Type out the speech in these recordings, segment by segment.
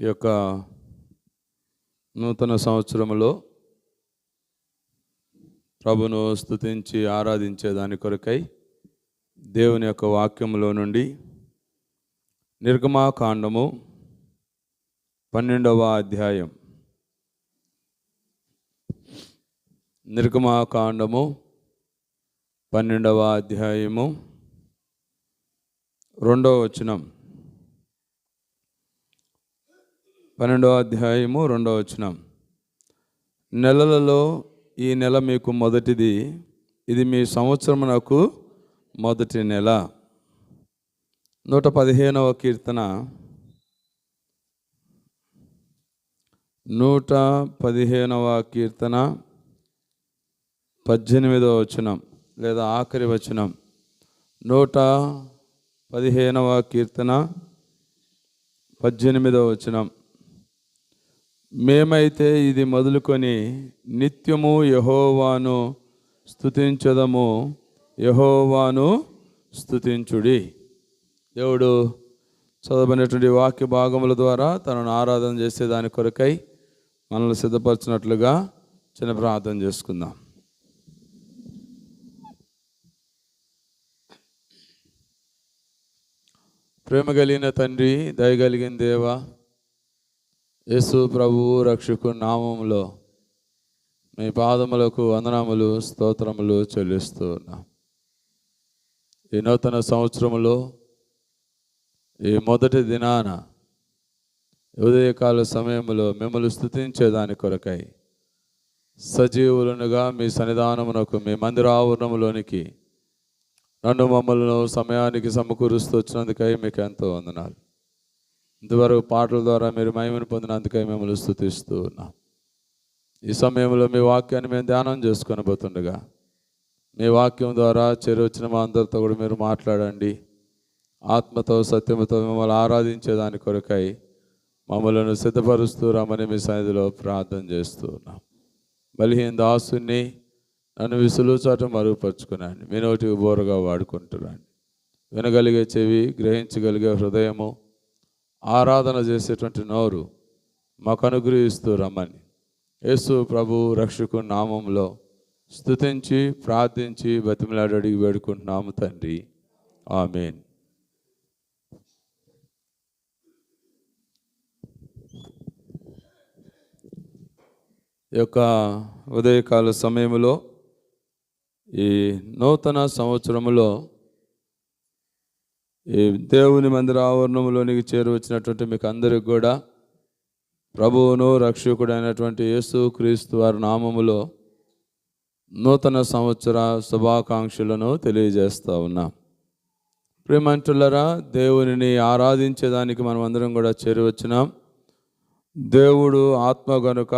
ఈ యొక్క నూతన సంవత్సరంలో ప్రభును స్తుతించి ఆరాధించే దాని కొరకై దేవుని యొక్క వాక్యంలో నుండి నిర్గమాకాండము పన్నెండవ అధ్యాయం. నిర్గమాకాండము పన్నెండవ అధ్యాయము రెండవ వచనం. పన్నెండవ అధ్యాయము రెండవ వచనం. నెలలలో ఈ నెల మీకు మొదటిది ఇది మీ సంవత్సరమునకు మొదటి నెల. నూట పదిహేనవ కీర్తన. నూట పదిహేనవ కీర్తన పద్దెనిమిదవ వచనం లేదా ఆఖరి వచనం. నూట పదిహేనవ కీర్తన పద్దెనిమిదవ వచనం. మేమైతే ఇది మొదలుకొని నిత్యము యహోవాను స్థుతించదము యహోవాను స్థుతించుడి దేవుడు చదవబడినటువంటి వాక్య భాగముల ద్వారా తనను ఆరాధన చేసే దాని కొరకై మనల్ని సిద్ధపరచినట్లుగా చిన్న ప్రార్థన చేసుకుందాం. ప్రేమ కలిగిన తండ్రి దయగలిగిన దేవా యేసు ప్రభువు రక్షకు నామములో మీ పాదములకు వందనములు స్తోత్రములు చెల్లిస్తూ ఉన్నాం. ఈ నూతన సంవత్సరములో ఈ మొదటి దినాన ఉదయకాల సమయంలో మిమ్మల్ని స్థుతించేదాని కొరకై సజీవులనుగా మీ సన్నిధానమునకు మీ మందిరావరణములోనికి నన్ను మమ్మల్ని సమయానికి సమకూరుస్తూ వచ్చినందుకై మీకు ఎంతో వందనాలు. ఇంతవరకు పాటల ద్వారా మీరు మహిమను పొందినందుకే మిమ్మల్ని స్థుతిస్తూ ఉన్నాం. ఈ సమయంలో మీ వాక్యాన్ని మేము ధ్యానం చేసుకొని పోతుండగా మీ వాక్యం ద్వారా చేరొచ్చిన మా అందరితో కూడా మీరు మాట్లాడండి. ఆత్మతో సత్యముతో మిమ్మల్ని ఆరాధించేదాని కొరకై మమ్మల్ని సిద్ధపరుస్తూ రమ్మని మీ సన్నిధిలో ప్రార్థన చేస్తూ ఉన్నాం. బలిహీన దాసుని నన్ను విసులు చాట మరుగుపరుచుకున్నాను మీ నోటికి బోరగా వాడుకుంటున్నాను వినగలిగే చెవి గ్రహించగలిగే హృదయము ఆరాధన చేసేటువంటి నోరు మాకు అనుగ్రహిస్తూ రమ్మని. యేసు ప్రభు రక్షకు నామంలో స్తుతించి ప్రార్థించి బతిమలాడి అడిగి వేడుకుంటున్నాము తండ్రి. ఆమెన్. ఈ యొక్క ఉదయకాల సమయంలో ఈ నూతన సంవత్సరములో ఈ దేవుని మందిర ఆవరణంలోనికి చేరువచ్చినటువంటి మీకు అందరికి కూడా ప్రభువును రక్షకుడైనటువంటి యేసు క్రీస్తు వారి నామములో నూతన సంవత్సర శుభాకాంక్షలను తెలియజేస్తూ ఉన్నాం. ప్రేమంటులరా దేవునిని ఆరాధించేదానికి మనం అందరం కూడా చేరువచ్చినాం దేవుడు ఆత్మ గనుక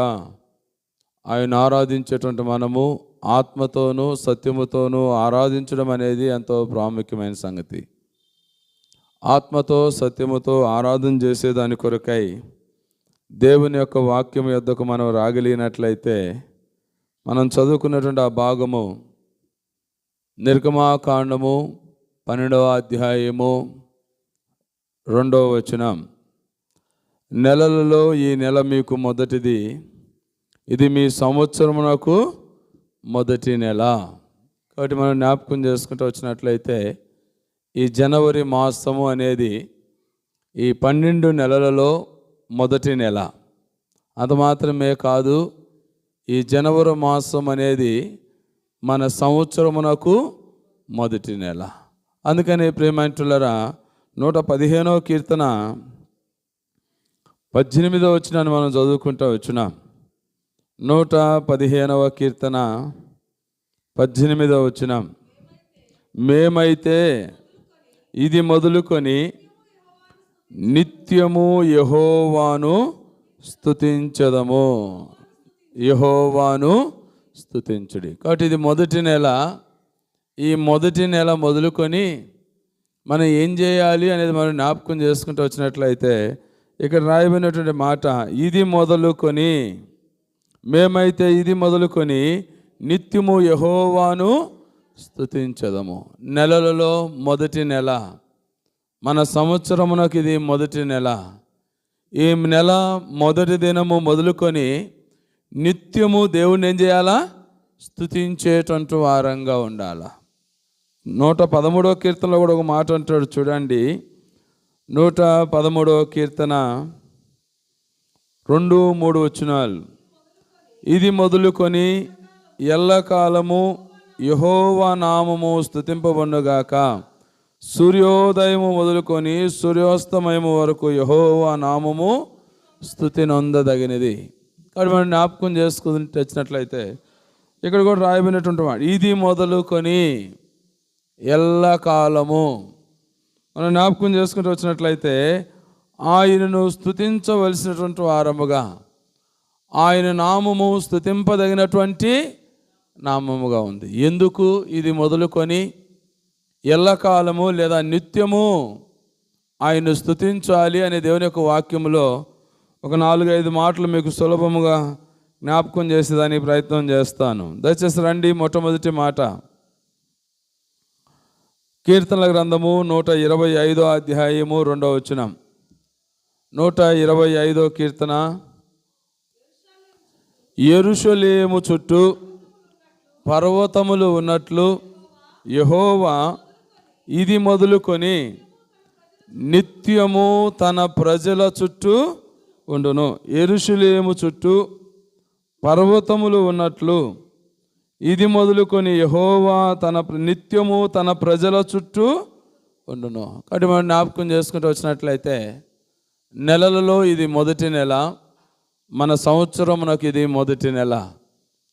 ఆయన ఆరాధించేటువంటి మనము ఆత్మతోనూ సత్యముతోనూ ఆరాధించడం అనేది ఎంతో ప్రాముఖ్యమైన సంగతి. ఆత్మతో సత్యముతో ఆరాధన చేసేదాని కొరకై దేవుని యొక్క వాక్యం యొద్దకు మనం రాగలిగినట్లయితే మనం చదువుకున్నటువంటి ఆ భాగము నిర్గమాకాండము పన్నెండవ అధ్యాయము రెండవ వచనం. నెలలలో ఈ నెల మీకు మొదటిది ఇది మీ సంవత్సరమునకు మొదటి నెల. కాబట్టి మనం జ్ఞాపకం చేసుకుంటూ వచ్చినట్లయితే ఈ జనవరి మాసము అనేది ఈ పన్నెండు నెలలలో మొదటి నెల. అది మాత్రమే కాదు ఈ జనవరి మాసం అనేది మన సంవత్సరమునకు మొదటి నెల. అందుకని ప్రేమంటులరా నూట పదిహేనవ కీర్తన పద్దెనిమిదవ వచ్చినాన్ని మనం చదువుకుంటూ వచ్చినాం. నూట పదిహేనవ కీర్తన పద్దెనిమిదవ వచ్చినాం మేమైతే ఇది మొదలుకొని నిత్యము యహోవాను స్థుతించదము యహోవాను స్థుతించుడి కాబట్టి ఇది మొదటి నెల. ఈ మొదటి నెల మొదలుకొని మనం ఏం చేయాలి అనేది మనం జ్ఞాపకం చేసుకుంటూ వచ్చినట్లయితే ఇక్కడ రాయబడినటువంటి మాట ఇది మొదలుకొని మేమైతే ఇది మొదలుకొని నిత్యము యహోవాను స్థుతించదము నెలలలో మొదటి నెల. మన సంవత్సరమునకు ఇది మొదటి నెల. ఈ నెల మొదటి దినము మొదలుకొని నిత్యము దేవుణ్ణి ఏం చేయాలా? స్థుతించేటటువంటి వారంగా ఉండాలా. నూట పదమూడవ కీర్తనలో కూడా ఒక మాట అంటాడు చూడండి. నూట పదమూడవ కీర్తన రెండు మూడు వచనాలు. ఇది మొదలుకొని ఎల్లకాలము యహోవా నామము స్థుతింపబడుగాక సూర్యోదయము మొదలుకొని సూర్యోస్తమయము వరకు యహోవా నామము స్థుతి నొందదగినది కాబట్టి మనం జ్ఞాపకం చేసుకుని తెచ్చినట్లయితే ఇక్కడ కూడా రాయబడినటువంటి మాట ఇది మొదలుకొని ఎల్లకాలము మనం జ్ఞాపకం చేసుకుంటూ వచ్చినట్లయితే ఆయనను స్థుతించవలసినటువంటి వారముగా ఆయన నామము స్థుతింపదగినటువంటి నామముగా ఉంది. ఎందుకు? ఇది మొదలుకొని ఎల్లకాలము లేదా నిత్యము ఆయన స్థుతించాలి అనే దేవుని యొక్క వాక్యంలో ఒక నాలుగైదు మాటలు మీకు సులభముగా జ్ఞాపకం చేసేదానికి ప్రయత్నం చేస్తాను. దయచేసి రండి మొట్టమొదటి మాట. కీర్తనల గ్రంథము నూట ఇరవై ఐదో అధ్యాయము రెండవ వచనం. నూట ఇరవై ఐదో కీర్తన. ఎరుషలేము చుట్టూ పర్వతములు ఉన్నట్లు యహోవా ఇది మొదలుకొని నిత్యము తన ప్రజల చుట్టూ ఉండును. ఎరుషులేము చుట్టూ పర్వతములు ఉన్నట్లు ఇది మొదలుకొని యహోవా తన నిత్యము తన ప్రజల చుట్టూ ఉండును. కాబట్టి మనం జ్ఞాపకం చేసుకుంటూ వచ్చినట్లయితే నెలలలో ఇది మొదటి నెల మన సంవత్సరమునకు ఇది మొదటి నెల.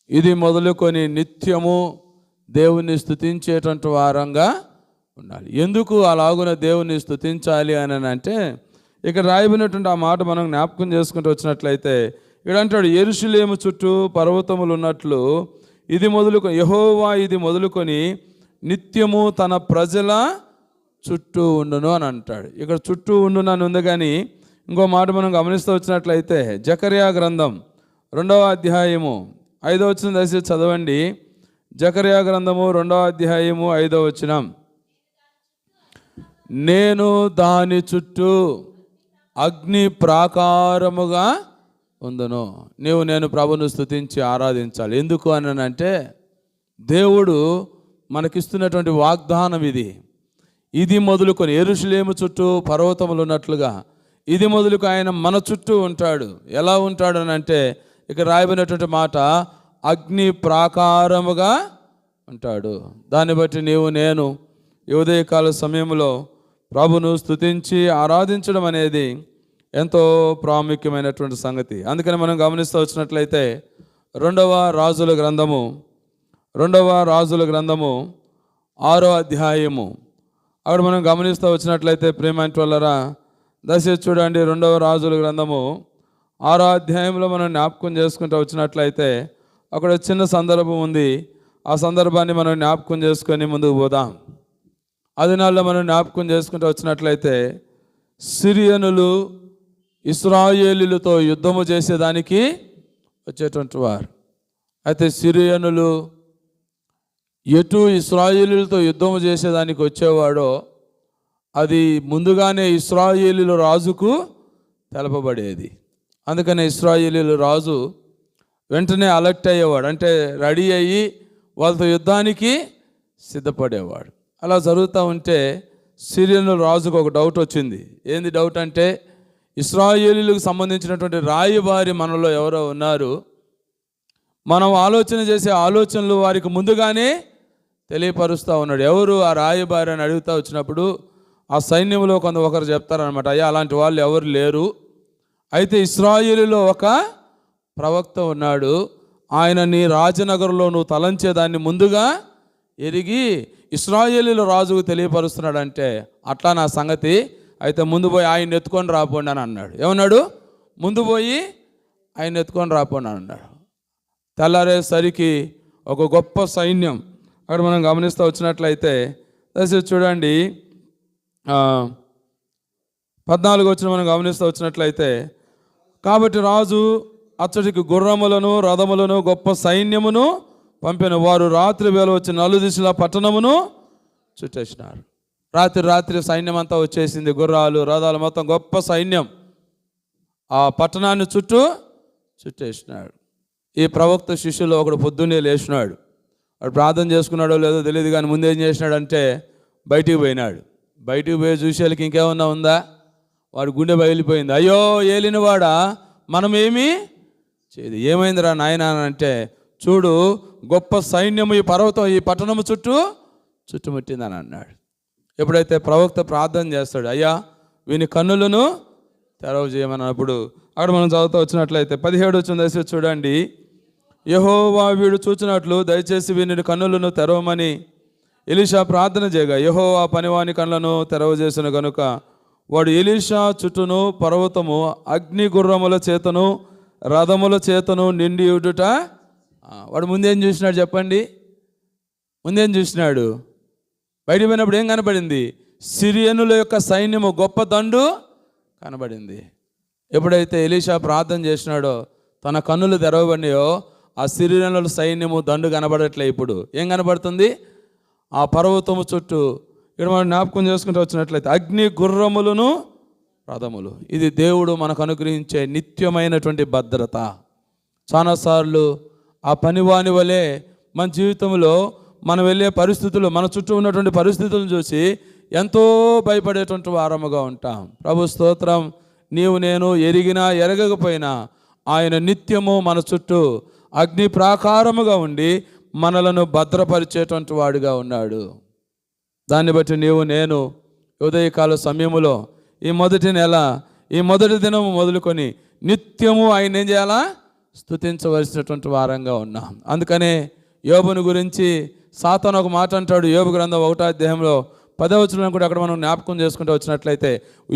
ఇది మొదలుకొని నిత్యము దేవుని స్థుతించేటువంటి వారంగా ఉండాలి. ఎందుకు అలాగున దేవుని స్థుతించాలి అని అంటే ఇక్కడ రాయబడినటువంటి ఆ మాట మనం జ్ఞాపకం చేసుకుంటూ వచ్చినట్లయితే ఇక్కడ అంటాడు ఎరుషులేము చుట్టూ పర్వతములు ఉన్నట్లు ఇది మొదలుకొని యహోవా ఇది మొదలుకొని నిత్యము తన ప్రజల చుట్టూ ఉండును అని అంటాడు. ఇక్కడ చుట్టూ ఉండును అని ఉంది కానీ ఇంకో మాట మనం గమనిస్తూ వచ్చినట్లయితే జకర్యా గ్రంథం రెండవ అధ్యాయము ఐదో వచ్చిన దశ చదవండి. జకర్యా గ్రంథము రెండవ అధ్యాయము ఐదో వచనం. నేను దాని చుట్టూ అగ్ని ప్రాకారముగా ఉందను. నీవు నేను ప్రభును స్థుతించి ఆరాధించాలి. ఎందుకు అని అంటే దేవుడు మనకిస్తున్నటువంటి వాగ్దానం ఇది. ఇది మొదలుకొని ఎరుషులేము చుట్టూ పర్వతములు ఉన్నట్లుగా ఇది మొదలుకు ఆయన మన చుట్టూ ఉంటాడు. ఎలా ఉంటాడు అని అంటే ఇక్కడ రాయబడినటువంటి మాట అగ్ని ప్రాకారముగా ఉంటాడు. దాన్ని బట్టి నీవు నేను ఈ ఉదయకాల సమయంలో ప్రభును స్తుతించి ఆరాధించడం అనేది ఎంతో ప్రాముఖ్యమైనటువంటి సంగతి. అందుకని మనం గమనిస్తూ వచ్చినట్లయితే రెండవ రాజుల గ్రంథము రెండవ రాజుల గ్రంథము ఆరో అధ్యాయము. అక్కడ మనం గమనిస్తూ వచ్చినట్లయితే ప్రేమ వల్లరా దశ చూడండి రెండవ రాజుల గ్రంథము ఆరో అధ్యాయంలో మనం జ్ఞాపకం చేసుకుంటూ వచ్చినట్లయితే అక్కడ చిన్న సందర్భం ఉంది. ఆ సందర్భాన్ని మనం జ్ఞాపకం చేసుకొని ముందుకు పోదాం. అది నాళ్ళు మనం జ్ఞాపకం చేసుకుంటూ వచ్చినట్లయితే సిరియనులు ఇస్రాయేలీలతో యుద్ధము చేసేదానికి వచ్చేటువంటి వారు. అయితే సిరియనులు ఎటు ఇస్రాయేలీలతో యుద్ధము చేసేదానికి వచ్చేవాడో అది ముందుగానే ఇస్రాయేలీల రాజుకు తెలపబడేది. అందుకనే ఇస్రాయేలీలు రాజు వెంటనే అలర్ట్ అయ్యేవాడు అంటే రెడీ అయ్యి వాళ్ళతో యుద్ధానికి సిద్ధపడేవాడు. అలా జరుగుతూ ఉంటే సిరియన్లు రాజుకు ఒక డౌట్ వచ్చింది. ఏంది డౌట్ అంటే ఇస్రాయేలీలకు సంబంధించినటువంటి రాయబారి మనలో ఎవరో ఉన్నారు. మనం ఆలోచన చేసే ఆలోచనలు వారికి ముందుగానే తెలియపరుస్తూ ఉన్నాడు. ఎవరు ఆ రాయబారి అని అడుగుతూ వచ్చినప్పుడు ఆ సైన్యంలో కొంత ఒకరు చెప్తారనమాట అయ్యా అలాంటి వాళ్ళు ఎవరు లేరు. అయితే ఇస్రాయేలులో ఒక ప్రవక్త ఉన్నాడు. ఆయన నీ రాజనగరంలో నువ్వు తలంచేదాన్ని ముందుగా ఎరిగి ఇస్రాయేలీల రాజుకు తెలియపరుస్తున్నాడంటే అట్లా నా సంగతి. అయితే ముందు పోయి ఆయన ఎత్తుకొని రాపోండి అని అన్నాడు. ఏమన్నాడు? ముందు పోయి ఆయన ఎత్తుకొని రాపోండి అని అన్నాడు. తెల్లారేసరికి ఒక గొప్ప సైన్యం అక్కడ మనం గమనిస్తూ వచ్చినట్లయితే దయచేసి చూడండి. పద్నాలుగు వచ్చిన మనం గమనిస్తూ వచ్చినట్లయితే కాబట్టి రాజు అచ్చటికి గుర్రములను రథములను గొప్ప సైన్యమును పంపిన. వారు రాత్రి వేళ వచ్చి నలుదిశల పట్టణమును చుట్టేసినారు. రాత్రి రాత్రి సైన్యం అంతా వచ్చేసింది. గుర్రాలు రథాలు మొత్తం గొప్ప సైన్యం ఆ పట్టణాన్ని చుట్టూ చుట్టేసినాడు. ఈ ప్రవక్త శిష్యులు ఒకడు పొద్దున్నే లేచినాడు. వాడు ప్రార్థన చేసుకున్నాడో లేదో తెలియదు కానీ ముందేం చేసినాడంటే బయటికి పోయినాడు. బయటికి పోయి చూసేళ్ళకి ఇంకేమన్నా ఉందా? వాడు గుండె బయలిపోయింది. అయ్యో ఏలినవాడా? మనం ఏమి చేయదు. ఏమైందిరా నాయన అంటే చూడు గొప్ప సైన్యము ఈ పర్వతం ఈ పట్టణము చుట్టూ చుట్టుముట్టిందని అన్నాడు. ఎప్పుడైతే ప్రవక్త ప్రార్థన చేస్తాడు అయ్యా వీని కన్నులను తెరవ చేయమని అక్కడ మనం చదువుతూ వచ్చినట్లయితే పదిహేడు వచ్చిన దశ చూడండి. యహోవా వీడు చూచినట్లు దయచేసి వీని కన్నులను తెరవమని ఎలిషా ప్రార్థన చేయగా యహోవా పనివాని కళ్ళను తెరవజేసిన కనుక వాడు ఎలీషా చుట్టూను పర్వతము అగ్ని గుర్రముల చేతను రథముల చేతను నిండి ఉడుట. వాడు ముందేం చూసినాడు చెప్పండి? ముందేం చూసినాడు? బయట పోయినప్పుడు ఏం కనబడింది సిరియనుల యొక్క సైన్యము గొప్ప దండు కనబడింది. ఎప్పుడైతే ఎలీషా ప్రార్థన చేసినాడో తన కన్నులు తెరవబడినాయో ఆ సిరియనుల సైన్యము దండు కనబడట్లే ఇప్పుడు. ఏం కనబడుతుంది? ఆ పర్వతము చుట్టూ ఇక్కడ మనం జ్ఞాపకం చేసుకుంటూ వచ్చినట్లయితే అగ్ని గుర్రములను రథములు. ఇది దేవుడు మనకు అనుగ్రహించే నిత్యమైనటువంటి భద్రత. చాలాసార్లు ఆ పనివాని వలె మన జీవితంలో మనం వెళ్ళే పరిస్థితులు మన చుట్టూ ఉన్నటువంటి పరిస్థితులను చూసి ఎంతో భయపడేటువంటి వారముగా ఉంటాం. ప్రభు స్తోత్రం నీవు నేను ఎరిగినా ఎరగకపోయినా ఆయన నిత్యము మన చుట్టూ అగ్ని ప్రాకారముగా ఉండి మనలను భద్రపరిచేటువంటి వాడుగా ఉన్నాడు. దాన్ని బట్టి నీవు నేను ఉదయకాల సమయములో ఈ మొదటి నెల ఈ మొదటి దినము మొదలుకొని నిత్యము ఆయన ఏం చేయాలా? స్తుతించవలసినటువంటి వారంగా ఉన్నాం. అందుకనే యోబుని గురించి సాతను ఒక మాట అంటాడు. యోబు గ్రంథం ఒకటో అధ్యాయంలో పదవచనం కూడా అక్కడ మనం జ్ఞాపకం చేసుకుంటూ వచ్చినట్లయితే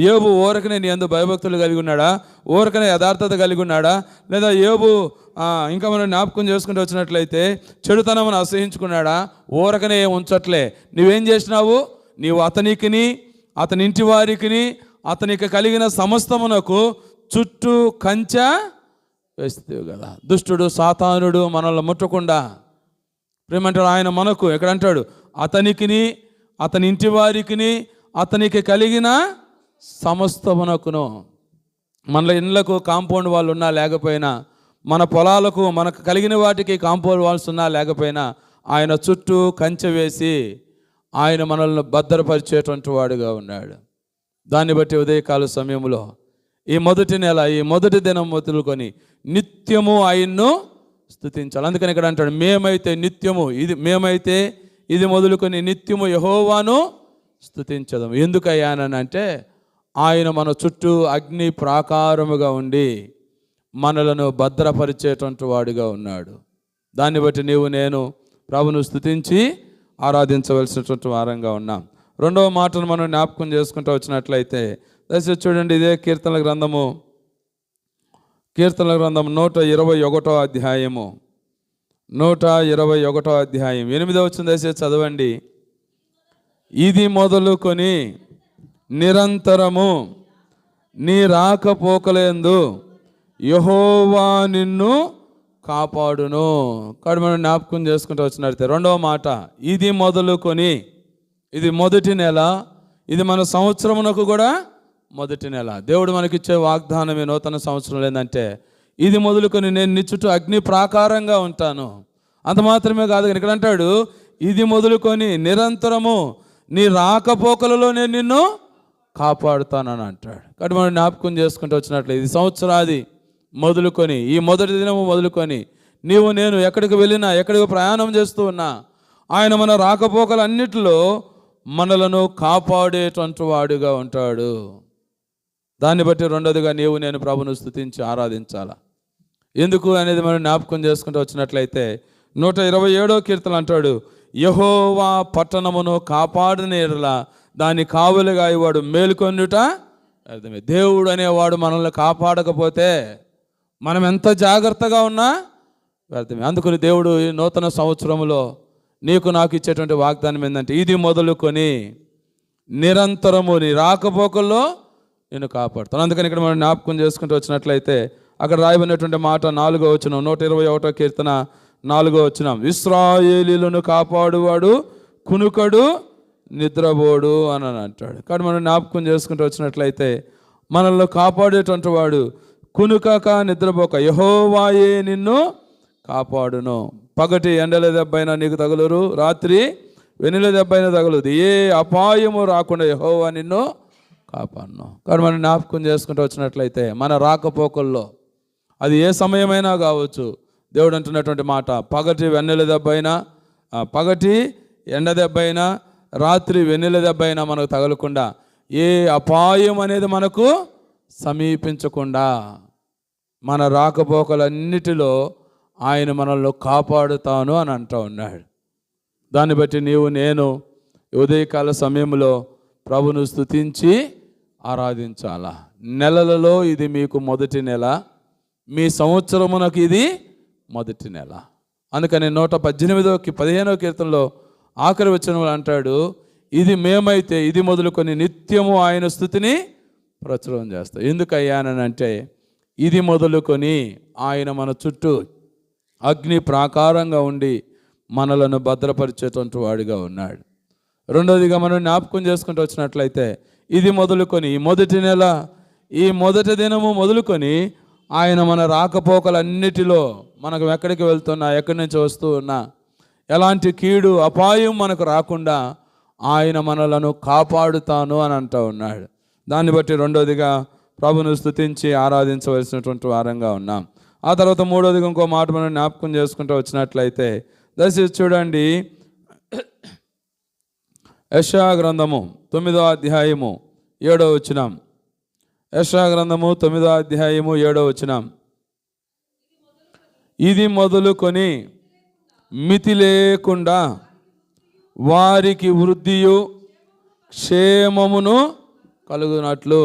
యోబు ఓరకనే నీ అందు భయభక్తులు కలిగి ఉన్నాడా? ఓరకనే యథార్థత కలిగి ఉన్నాడా? లేదా యోబు ఇంకా మనం జ్ఞాపకం చేసుకుంటూ వచ్చినట్లయితే చెడుతనమును అసహించుకున్నాడా? ఓరకనే ఉంచట్లే. నువ్వేం చేసినావు? నీవు అతనికిని అతని ఇంటి వారికిని అతనికి కలిగిన సమస్తమునకు చుట్టూ కంచె వేస్తావు కదా. దుష్టుడు సాతానుడు మనల్ని ముట్టకుండా. ప్రేమంటాడు ఆయన మనకు ఎక్కడ అంటాడు అతనికిని అతని ఇంటి వారికిని అతనికి కలిగిన సమస్తమునకును. మన ఇళ్ళకు కాంపౌండ్ వాళ్ళు ఉన్నా లేకపోయినా మన పొలాలకు మనకు కలిగిన వాటికి కాంపౌండ్ వాల్స్ ఉన్నా లేకపోయినా ఆయన చుట్టూ కంచె వేసి ఆయన మనల్ని భద్రపరిచేటువంటి వాడుగా ఉన్నాడు. దాన్ని బట్టి ఉదయకాల సమయంలో ఈ మొదటి నెల ఈ మొదటి దినం మొదలుకొని నిత్యము ఆయన్ను స్తుతించాలి. అందుకని ఇక్కడ అంటాడు మేమైతే నిత్యము ఇది మేమైతే ఇది మొదలుకొని నిత్యము యహోవాను స్థుతించదు ఎందుకయ్యానంటే అంటే ఆయన మన చుట్టూ అగ్ని ప్రాకారముగా ఉండి మనలను భద్రపరిచేటువంటి వాడుగా ఉన్నాడు. దాన్ని బట్టి నీవు నేను ప్రభును స్తుతించి ఆరాధించవలసినటువంటి వారంగా ఉన్నాం. రెండవ మాటను మనం జ్ఞాపకం చేసుకుంటూ వచ్చినట్లయితే దయచేసి చూడండి ఇదే కీర్తనల గ్రంథము. కీర్తనల గ్రంథం నూట ఇరవై ఒకటో అధ్యాయము. నూట ఇరవై ఒకటో అధ్యాయం. ఎనిమిదో వచ్చిన దయచేసి చదవండి. ఇది మొదలుకొని నిరంతరము నీ రాకపోకలేందు యహోవా నిన్ను కాపాడును. కాడు మనం జ్ఞాపకం చేసుకుంటూ వచ్చినట్లయితే రెండవ మాట ఇది మొదలుకొని ఇది మొదటి నెల ఇది మన సంవత్సరమునకు కూడా మొదటి నెల. దేవుడు మనకిచ్చే వాగ్దానం ఈ నూతన సంవత్సరం ఏంటంటే ఇది మొదలుకొని నేను నీ చుట్టూ అగ్ని ప్రాకారంగా ఉంటాను. అంత మాత్రమే కాదు ఇక్కడ అంటాడు ఇది మొదలుకొని నిరంతరము నీ రాకపోకలలో నేను నిన్ను కాపాడుతానని అంటాడు. కాబట్టి మనం జ్ఞాపకం చేసుకుంటూ వచ్చినట్లు ఇది సంవత్సరాది మొదలుకొని ఈ మొదటి దినము మొదలుకొని నీవు నేను ఎక్కడికి వెళ్ళినా ఎక్కడికి ప్రయాణం చేస్తూ ఉన్నా ఆయన మన రాకపోకలన్నిటిలో మనలను కాపాడేటువంటి వాడుగా ఉంటాడు. దాన్ని బట్టి రెండోదిగా నీవు నేను ప్రభును స్థుతించి ఆరాధించాలా? ఎందుకు అనేది మనం జ్ఞాపకం చేసుకుంటూ వచ్చినట్లయితే నూట ఇరవై ఏడో కీర్తన అంటాడు యహోవా పట్టణమును కాపాడనేలా దాని కావులుగా ఇవాడు మేలుకొనుట అర్థమే. దేవుడు అనేవాడు మనల్ని కాపాడకపోతే మనం ఎంత జాగ్రత్తగా ఉన్నా వ్యర్థమే అందుకని దేవుడు ఈ నూతన సంవత్సరంలో నీకు నాకు ఇచ్చేటువంటి వాగ్దానం ఏంటంటే ఇది మొదలుకొని నిరంతరము నీ రాకపోకల్లో నేను కాపాడుతాను. అందుకని ఇక్కడ మనం జ్ఞాపకం చేసుకుంటూ వచ్చినట్లయితే అక్కడ రాయబడినటువంటి మాట నాలుగో వచ్చిన నూట ఇరవై ఒకటో కీర్తన నాలుగో వచ్చిన ఇస్రాయేలీలను కాపాడువాడు కునుకడు నిద్రపోడు అని అని అంటాడు. కానీ మనం జ్ఞాపకం చేసుకుంటూ వచ్చినట్లయితే మనల్ని కాపాడేటువంటి వాడు కునుకక నిద్రపోక యహోవాయే నిన్ను కాపాడును. పగటి ఎండల దెబ్బైనా నీకు తగులురు రాత్రి వెనుల దెబ్బైనా తగులుదు. ఏ అపాయము రాకుండా యహోవా నిన్ను కాపాడును. కానీ మనం జ్ఞాపకం చేసుకుంటూ వచ్చినట్లయితే మన రాకపోకల్లో అది ఏ సమయమైనా కావచ్చు. దేవుడు అంటున్నటువంటి మాట పగటి వెన్నెల దెబ్బ అయినా పగటి ఎండ దెబ్బ అయినా రాత్రి వెన్నెల దెబ్బ అయినా మనకు తగలకుండా ఏ అపాయం అనేది మనకు సమీపించకుండా మన రాకపోకలన్నిటిలో ఆయన మనల్ని కాపాడుతాను అని అంటూ ఉన్నాడు. దాన్ని బట్టి నీవు నేను ఉదయకాల సమయంలో ప్రభును స్తుతించి ఆరాధించాలా? నెలలలో ఇది మీకు మొదటి నెల. మీ సంవత్సరమునకు ఇది మొదటి నెల. అందుకని నూట పద్దెనిమిదోకి పదిహేనో కీర్తనలో ఆఖరి వచ్చిన అంటాడు ఇది మేమైతే ఇది మొదలుకొని నిత్యము ఆయన స్థుతిని ప్రచురం చేస్తాం. ఎందుకయ్యానంటే ఇది మొదలుకొని ఆయన మన చుట్టూ అగ్ని ప్రాకారంగా ఉండి మనలను భద్రపరిచేటువంటి వాడిగా ఉన్నాడు. రెండోదిగా మనం జ్ఞాపకం చేసుకుంటూ వచ్చినట్లయితే ఇది మొదలుకొని ఈ మొదటి నెల ఈ మొదటి దినము మొదలుకొని ఆయన మన రాకపోకలన్నిటిలో మనకు ఎక్కడికి వెళ్తున్నా ఎక్కడి నుంచి వస్తూ ఉన్నా ఎలాంటి కీడు అపాయం మనకు రాకుండా ఆయన మనలను కాపాడుతాను అని అంటూ ఉన్నాడు. దాన్ని బట్టి రెండోదిగా ప్రభును స్థుతించి ఆరాధించవలసినటువంటి వారంగా ఉన్నాం. ఆ తర్వాత మూడోదిగా ఇంకో మాట మనం జ్ఞాపకం చేసుకుంటూ వచ్చినట్లయితే దయచేసి చూడండి. యశా గ్రంథము తొమ్మిదో అధ్యాయము ఏడో వచ్చినాం యశా గ్రంథము తొమ్మిదో అధ్యాయము ఏడో వచనం. ఇది మొదలుకొని మితి లేకుండా వారికి వృద్ధియు క్షేమమును కలుగునట్లు.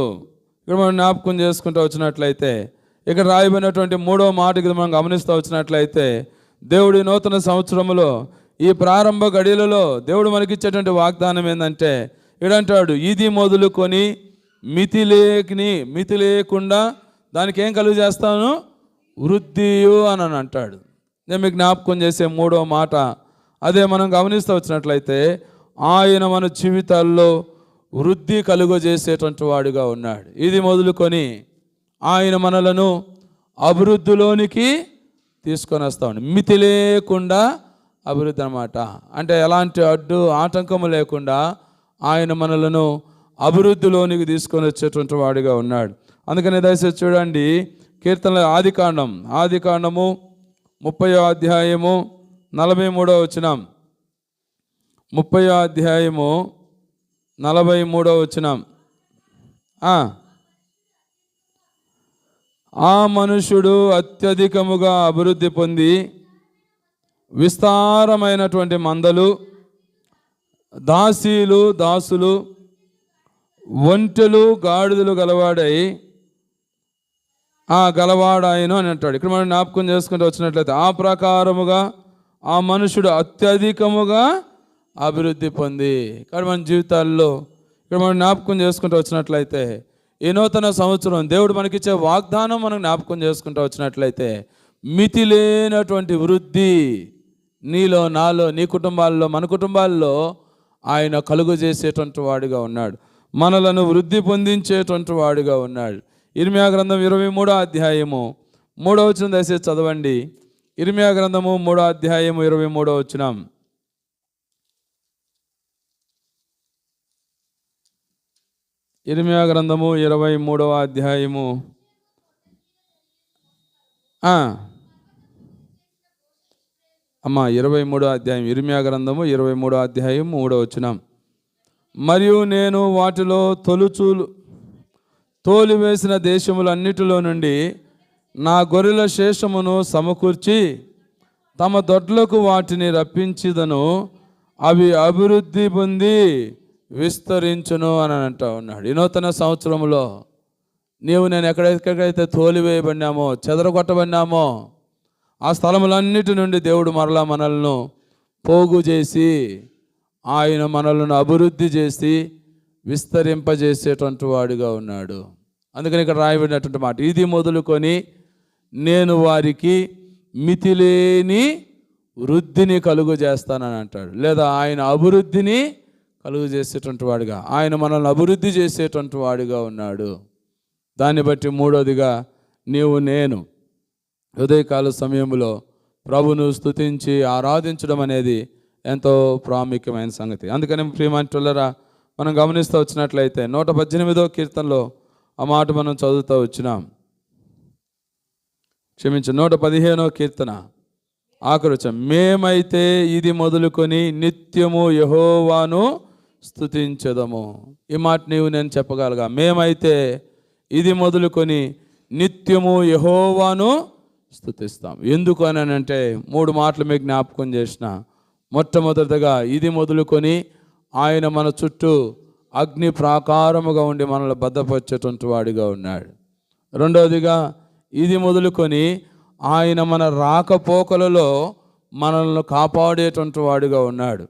ఇక్కడ మనం జ్ఞాపకం చేసుకుంటూ వచ్చినట్లయితే ఇక్కడ రాయబడినటువంటి మూడో మాటకి మనం గమనిస్తూ వచ్చినట్లయితే దేవుడి నూతన సంవత్సరములో ఈ ప్రారంభ గడియలలో దేవుడు మనకిచ్చేటువంటి వాగ్దానం ఏంటంటే ఇడంటాడు ఇది మొదలుకొని మితి లేని మితి లేకుండా దానికి ఏం కలుగు చేస్తాను? వృద్ధియు అని అని అంటాడు. నేను మీకు జ్ఞాపకం చేసే మూడో మాట. అదే మనం గమనిస్తూ వచ్చినట్లయితే ఆయన మన జీవితాల్లో వృద్ధి కలుగజేసేటువంటి వాడుగా ఉన్నాడు. ఇది మొదలుకొని ఆయన మనలను అభివృద్ధిలోనికి తీసుకొని వస్తాడు మితి లేకుండా అభివృద్ధి అన్నమాట. అంటే ఎలాంటి అడ్డు ఆటంకము లేకుండా ఆయన మనలను అభివృద్ధిలోనికి తీసుకొని వచ్చేటువంటి వాడిగా ఉన్నాడు. అందుకని దయచేసి చూడండి కీర్తనల ఆదికాండం ఆదికాండము ముప్పై అధ్యాయము నలభై మూడో వచనం. ముప్పై అధ్యాయము నలభై మూడో వచనం. ఆ. ఆ మనుషుడు అత్యధికముగా అభివృద్ధి పొంది విస్తారమైనటువంటి మందలు దాసీలు దాసులు ఒంటెలు గాడిదలు గలవాడై ఆ గలవాడాయను అని అంటాడు. ఇక్కడ మనం జ్ఞాపకం చేసుకుంటూ వచ్చినట్లయితే ఆ ప్రకారముగా ఆ మనుషుడు అత్యధికముగా అభివృద్ధి పొంది. ఇక్కడ మన జీవితాల్లో ఇక్కడ మనం జ్ఞాపకం చేసుకుంటూ వచ్చినట్లయితే ఈ నూతన సంవత్సరం దేవుడు మనకిచ్చే వాగ్దానం మనం జ్ఞాపకం చేసుకుంటూ వచ్చినట్లయితే మితి లేనటువంటి వృద్ధి నీలో నాలో నీ కుటుంబాల్లో మన కుటుంబాల్లో ఆయన కలుగు చేసేటువంటి వాడిగా ఉన్నాడు. మనలను వృద్ధి పొందించేటువంటి వాడుగా ఉన్నాడు. ఇర్మియా గ్రంథం ఇరవై మూడో అధ్యాయము మూడో వచ్చిన దయచేసి చదవండి. ఇర్మియా గ్రంథము మూడో అధ్యాయము ఇరవై మూడో వచ్చినాం ఇర్మియా గ్రంథము ఇరవై మూడవ అధ్యాయము. అమ్మా అమ్మ ఇరవై మూడో అధ్యాయం. ఇర్మియా గ్రంథము ఇరవై మూడో అధ్యాయం మూడో వచ్చినాం మరియు నేను వాటిలో తొలుచూలు తోలివేసిన దేశములన్నిటిలో నుండి నా గొర్రెల శేషమును సమకూర్చి తమ దొడ్లకు వాటిని రప్పించిదను. అవి అభివృద్ధి పొంది విస్తరించును అని అంటా ఉన్నాడు. ఈ నూతన సంవత్సరంలో నీవు నేను ఎక్కడెక్కడైతే తోలివేయబడినామో చెదరగొట్టబడినామో ఆ స్థలములన్నిటి నుండి దేవుడు మరలా మనల్ని పోగు చేసి ఆయన మనలను అభివృద్ధి చేసి విస్తరింపజేసేటువంటి వాడిగా ఉన్నాడు. అందుకని ఇక్కడ రాయబడినటువంటి మాట ఇది మొదలుకొని నేను వారికి మితిలేని వృద్ధిని కలుగు చేస్తానని అంటాడు. లేదా ఆయన అభివృద్ధిని కలుగు చేసేటువంటి వాడిగా ఆయన మనల్ని అభివృద్ధి చేసేటువంటి వాడిగా ఉన్నాడు. దాన్ని బట్టి మూడోదిగా నీవు నేను. ఉదయకాల సమయంలో ప్రభును స్తుతించి ఆరాధించడం అనేది ఎంతో ప్రాముఖ్యమైన సంగతి. అందుకని ప్రియమంటులరా మనం గమనిస్తూ వచ్చినట్లయితే నూట పద్దెనిమిదో కీర్తనలో ఆ మాట మనం చదువుతూ వచ్చినాం. క్షమించు నూట పదిహేనో కీర్తన. ఆఖరి మేమైతే ఇది మొదలుకొని నిత్యము యహోవాను స్థుతించదము ఈ మాట నీవు నేను చెప్పగలగా. మేమైతే ఇది మొదలుకొని నిత్యము యహోవాను స్థుతిస్తాం ఎందుకు అని అంటే మూడు మాటలు మీకు జ్ఞాపకం చేసిన మొట్టమొదటిగా ఇది మొదలుకొని ఆయన మన చుట్టూ అగ్ని ప్రాకారముగా ఉండి మనల్ని భద్రపరిచేటువంటి వాడిగా ఉన్నాడు. రెండవదిగా ఇది మొదలుకొని ఆయన మన రాకపోకలలో మనల్ని కాపాడేటువంటి వాడిగా ఉన్నాడు.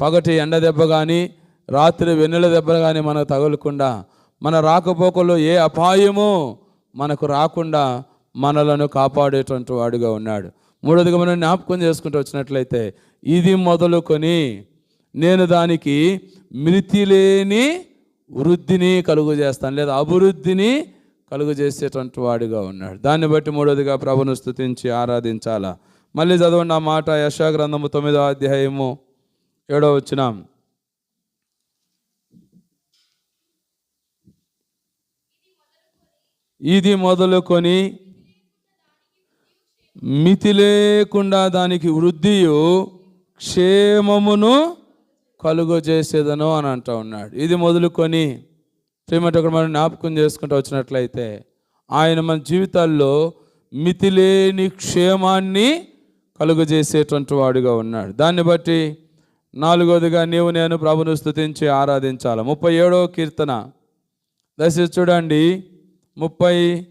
పగటి ఎండ దెబ్బ కానీ రాత్రి వెన్నెల దెబ్బ కానీ మనకు తగలకుండా మన రాకపోకలో ఏ అపాయము మనకు రాకుండా మనలను కాపాడేటువంటి వాడిగా ఉన్నాడు. మూడోదిగా మనం జ్ఞాపకం చేసుకుంటూ వచ్చినట్లయితే ఇది మొదలుకొని నేను దానికి మితి లేని వృద్ధిని కలుగు చేస్తాను లేదా అభివృద్ధిని కలుగు చేసేటువంటి వాడిగా ఉన్నాడు. దాన్ని బట్టి మూడోదిగా ప్రభును స్థుతించి ఆరాధించాలా? మళ్ళీ చదవండి ఆ మాట యశా గ్రంథము తొమ్మిదో అధ్యాయము ఏడో వచ్చినాం ఇది మొదలుకొని మితి లేకుండా దానికి వృద్ధియు క్షేమమును కలుగజేసేదను అని అంటూ ఉన్నాడు. ఇది మొదలుకొని శ్రీమతి ఒకటి మనం జ్ఞాపకం చేసుకుంటూ వచ్చినట్లయితే ఆయన మన జీవితాల్లో మితిలేని క్షేమాన్ని కలుగజేసేటువంటి వాడుగా ఉన్నాడు. దాన్ని బట్టి నాలుగోదిగా నీవు నేను ప్రభును స్థుతించి ఆరాధించాలి. ముప్పై ఏడవ కీర్తన. దయచేసి చూడండి. ముప్పై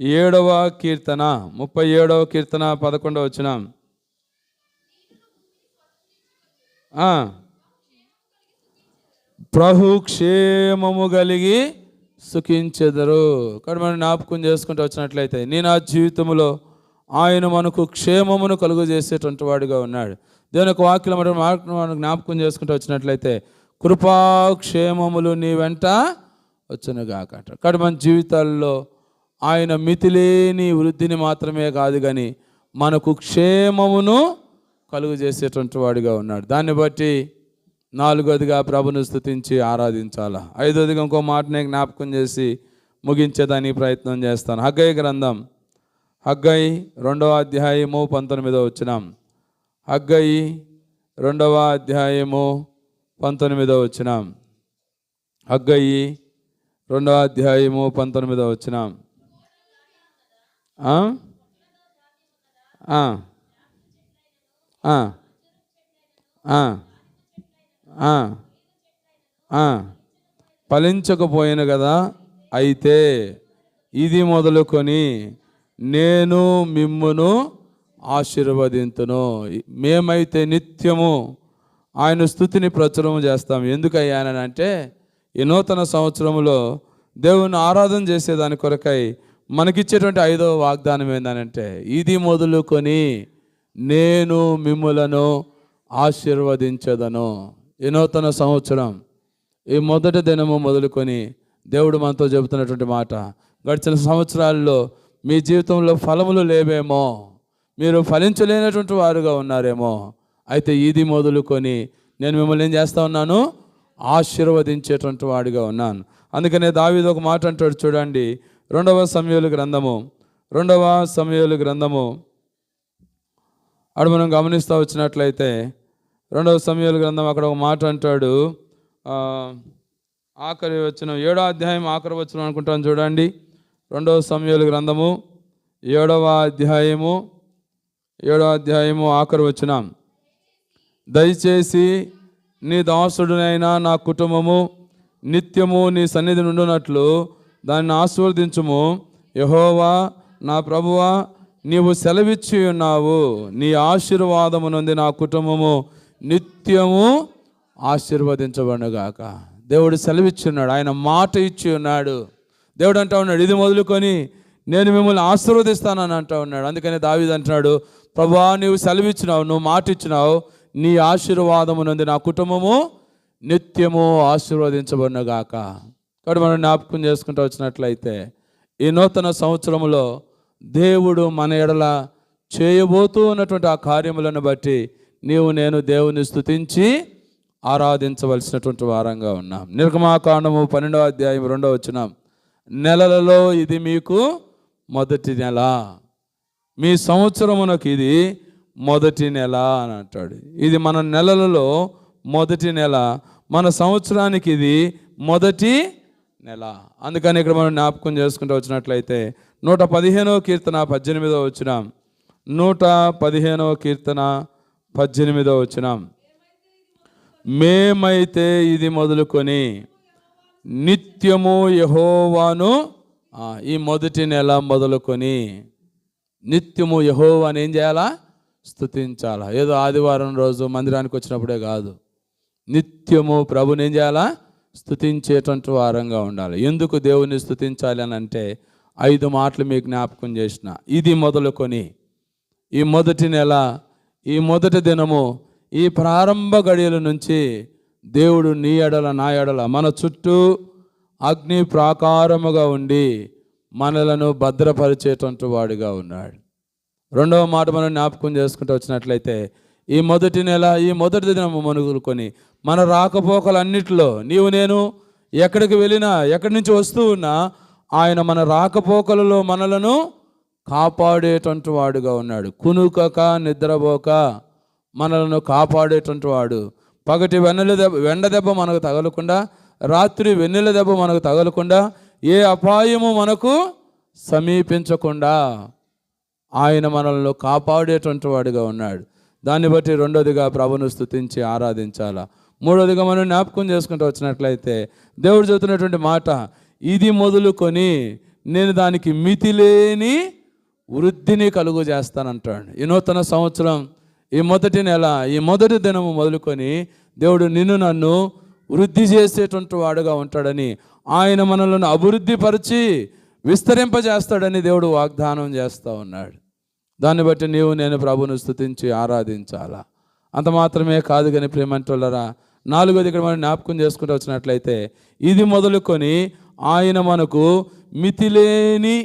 ఏడవ కీర్తన. ముప్పై ఏడవ కీర్తన పదకొండవ వచ్చినాం ఆ. ప్రభు క్షేమము కలిగి సుఖించెదరు. కానీ మనం జ్ఞాపకం చేసుకుంటూ వచ్చినట్లయితే నేను ఆ జీవితంలో ఆయన మనకు క్షేమమును కలుగు చేసేటువంటి వాడిగా ఉన్నాడు. దేవుని యొక్క వాక్యం మనం మనం జ్ఞాపకం చేసుకుంటూ వచ్చినట్లయితే కృపాక్షేమములు నీ వెంట వచ్చునుగాక కాబట్టి మన జీవితాల్లో ఆయన మితిలేని వృద్ధిని మాత్రమే కాదు కానీ మనకు క్షేమమును కలుగు చేసేటువంటి వాడిగా ఉన్నాడు. దాన్ని బట్టి నాలుగోదిగా ప్రభును స్థుతించి ఆరాధించాలా? ఐదోదిగా ఇంకో మాటనే జ్ఞాపకం చేసి ముగించేదానికి ప్రయత్నం చేస్తాను. హగ్గయ్య గ్రంథం. హగ్గై రెండవ అధ్యాయము పంతొమ్మిదో వచ్చినాం హగ్గయి రెండవ అధ్యాయము పంతొమ్మిదో వచ్చినాం హగ్గయి రెండవ అధ్యాయము పంతొమ్మిదో వచ్చినాం ఆ. ఫలించకపోయాను కదా? అయితే ఇది మొదలుకొని నేను మిమ్మును ఆశీర్వదింతును. మేమైతే నిత్యము ఆయన స్థుతిని ప్రచురం చేస్తాం. ఎందుకయ్యానంటే ఈ నూతన సంవత్సరంలో దేవుని ఆరాధన చేసేదాని కొరకై మనకిచ్చేటువంటి ఐదవ వాగ్దానం ఏంటంటే ఇది మొదలుకొని నేను మిమ్ములను ఆశీర్వదించదను. వినూతన సంవత్సరం ఈ మొదటి దినము మొదలుకొని దేవుడు మనతో చెబుతున్నటువంటి మాట గడిచిన సంవత్సరాల్లో మీ జీవితంలో ఫలములు లేవేమో మీరు ఫలించలేనటువంటి వారుగా ఉన్నారేమో అయితే ఇది మొదలుకొని నేను మిమ్మల్ని ఏం చేస్తా ఉన్నాను? ఆశీర్వదించేటువంటి వాడిగా ఉన్నాను. అందుకనే దావిది ఒక మాట అంటాడు చూడండి రెండవ సమయాలు గ్రంథము రెండవ సమయాలు గ్రంథము అక్కడ మనం గమనిస్తూ వచ్చినట్లయితే రెండవ సమయాల గ్రంథం అక్కడ ఒక మాట అంటాడు. ఆఖరి వచ్చిన ఏడో అధ్యాయం ఆఖరి వచ్చిన అనుకుంటాను చూడండి. రెండవ సమయాల గ్రంథము ఏడవ అధ్యాయము ఏడవ అధ్యాయము ఆఖరి వచ్చినాం దయచేసి నీ దాసుడునైనా నా కుటుంబము నిత్యము నీ సన్నిధి నుండునట్లు దాన్ని ఆశీర్వదించుము. యహోవా నా ప్రభువా నీవు సెలవిచ్చి ఉన్నావు. నీ ఆశీర్వాదము నుండి నా కుటుంబము నిత్యము ఆశీర్వదించబడుగాక దేవుడు సెలవిచ్చున్నాడు ఆయన మాట ఇచ్చి ఉన్నాడు. దేవుడు అంటా ఉన్నాడు ఇది మొదలుకొని నేను మిమ్మల్ని ఆశీర్వదిస్తానని అంటా ఉన్నాడు. అందుకనే దావిది అంటున్నాడు ప్రభా నువ్వు సెలవిచ్చినావు నువ్వు మాట ఇచ్చినావు. నీ ఆశీర్వాదము నుండి నా కుటుంబము నిత్యము ఆశీర్వదించబడినగాక. కాబట్టి మనం జ్ఞాపకం చేసుకుంటూ వచ్చినట్లయితే ఈ నూతన సంవత్సరంలో దేవుడు మన ఎడల చేయబోతూ ఉన్నటువంటి ఆ కార్యములను బట్టి నీవు నేను దేవుని స్తుతించి ఆరాధించవలసినటువంటి వారంగా ఉన్నాం. నిర్గమాకాండము పన్నెండవ అధ్యాయం రెండవ వచ్చినాం నెలలలో ఇది మీకు మొదటి నెల. మీ సంవత్సరమునకు ఇది మొదటి నెల అని అంటాడు. ఇది మన నెలలలో మొదటి నెల. మన సంవత్సరానికి ఇది మొదటి నెల. అందుకని ఇక్కడ మనం జ్ఞాపకం చేసుకుంటూ వచ్చినట్లయితే నూట పదిహేనవ కీర్తన పద్దెనిమిదవ వచ్చినాం నూట పదిహేనవ కీర్తన పద్దెనిమిదవ వచ్చినాం మేమైతే ఇది మొదలుకొని నిత్యము యహోవాను ఈ మొదటి నెల మొదలుకొని నిత్యము యహోవాని ఏం చేయాలా? స్థుతించాలా ఏదో ఆదివారం రోజు మందిరానికి వచ్చినప్పుడే కాదు. నిత్యము ప్రభుని ఏం చేయాలా? స్థుతించేటువంటి వారంగా ఉండాలి. ఎందుకు దేవుని స్థుతించాలి అని అంటే ఐదు మాటలు మీకు జ్ఞాపకం చేసిన. ఇది మొదలుకొని ఈ మొదటి నెల ఈ మొదటి దినము ఈ ప్రారంభ గడియల నుంచి దేవుడు నీ ఎడల నా ఎడల మన చుట్టూ అగ్ని ప్రాకారముగా ఉండి మనలను భద్రపరిచేటువంటి వాడిగా ఉన్నాడు. రెండవ మాట మనం జ్ఞాపకం చేసుకుంటూ వచ్చినట్లయితే ఈ మొదటి నెల ఈ మొదటి దినము మనుగులుకొని మన రాకపోకలన్నిటిలో నీవు నేను ఎక్కడికి వెళ్ళినా ఎక్కడి నుంచి వస్తూ ఉన్నా ఆయన మన రాకపోకలలో మనలను కాపాడేటువంటి వాడుగా ఉన్నాడు. కునుకక నిద్రపోక మనలను కాపాడేటువంటి వాడు. పగటి వెన్నెల దెబ్బ వెండ దెబ్బ మనకు తగలకుండా రాత్రి వెన్నెల దెబ్బ మనకు తగలకుండా ఏ అపాయము మనకు సమీపించకుండా ఆయన మనల్ని కాపాడేటువంటి వాడిగా ఉన్నాడు. దాన్ని బట్టి రెండోదిగా ప్రభును స్థుతించి ఆరాధించాలా. మూడోదిగా మనం జ్ఞాపకం చేసుకుంటూ వచ్చినట్లయితే దేవుడు చెబుతున్నటువంటి మాట ఇది మొదలుకొని నేను దానికి మితి లేని వృద్ధిని కలుగు చేస్తానంటాడు. ఈ నూతన సంవత్సరం ఈ మొదటి నెల ఈ మొదటి దినము మొదలుకొని దేవుడు నిన్ను నన్ను వృద్ధి చేసేటువంటి వాడుగా ఉంటాడని ఆయన మనలను అభివృద్ధిపరిచి విస్తరింపజేస్తాడని దేవుడు వాగ్దానం చేస్తూ ఉన్నాడు. దాన్ని బట్టి నీవు నేను ప్రభును స్తుతించి ఆరాధించాలా? అంత మాత్రమే కాదు కానీ ప్రేమంటులరా నాలుగోది ఇక్కడ మనం జ్ఞాపకం చేసుకుంటూ వచ్చినట్లయితే ఇది మొదలుకొని ఆయన మనకు మితిలేని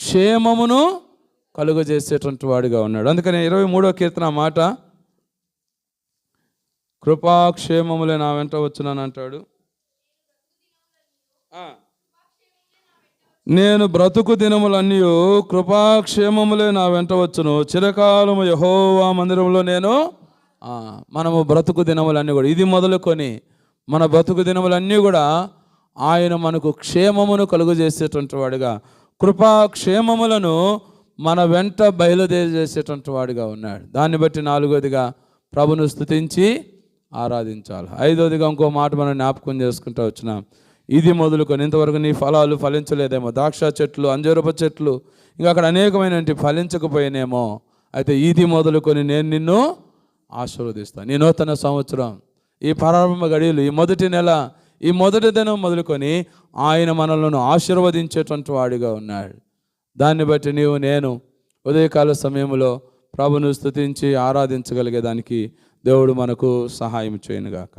క్షేమమును కలుగజేసేటువంటి వాడిగా ఉన్నాడు. అందుకని ఇరవై మూడో కీర్తన మాట కృపాక్షేమములే నా వెంట వచ్చునని అంటాడు నేను బ్రతుకు దినములన్నీ కృపాక్షేమములే నా వెంట వచ్చును. చిరకాలము యహోవా మందిరంలో నేను మనము బ్రతుకు దినములన్నీ కూడా. ఇది మొదలుకొని మన బ్రతుకు దినములన్నీ కూడా ఆయన మనకు క్షేమమును కలుగు చేసేటువంటి కృపా కృపాక్షేమములను మన వెంట బయలుదేరజేసేటువంటి వాడిగా ఉన్నాడు. దాన్ని బట్టి నాలుగోదిగా ప్రభును స్తుతించి ఆరాధించాలి. ఐదోదిగా ఇంకో మాట మనం జ్ఞాపకం చేసుకుంటూ వచ్చినాం ఇది మొదలుకొని ఇంతవరకు నీ ఫలాలు ఫలించలేదేమో ద్రాక్ష చెట్లు అంజరూప చెట్లు ఇంకా అక్కడ అనేకమైన ఫలించకపోయినేమో అయితే ఇది మొదలుకొని నేను నిన్ను ఆశీర్వదిస్తాను. నీ నూతన సంవత్సరం ఈ ప్రారంభ గడియలు ఈ మొదటి నెల ఈ మొదటి దినం మొదలుకొని ఆయన మనలను ఆశీర్వదించేటువంటి వాడిగా ఉన్నాడు. దాన్ని బట్టి నీవు నేను ఉదయకాల సమయంలో ప్రభును స్థుతించి ఆరాధించగలిగేదానికి దేవుడు మనకు సహాయం చేయనుగాక.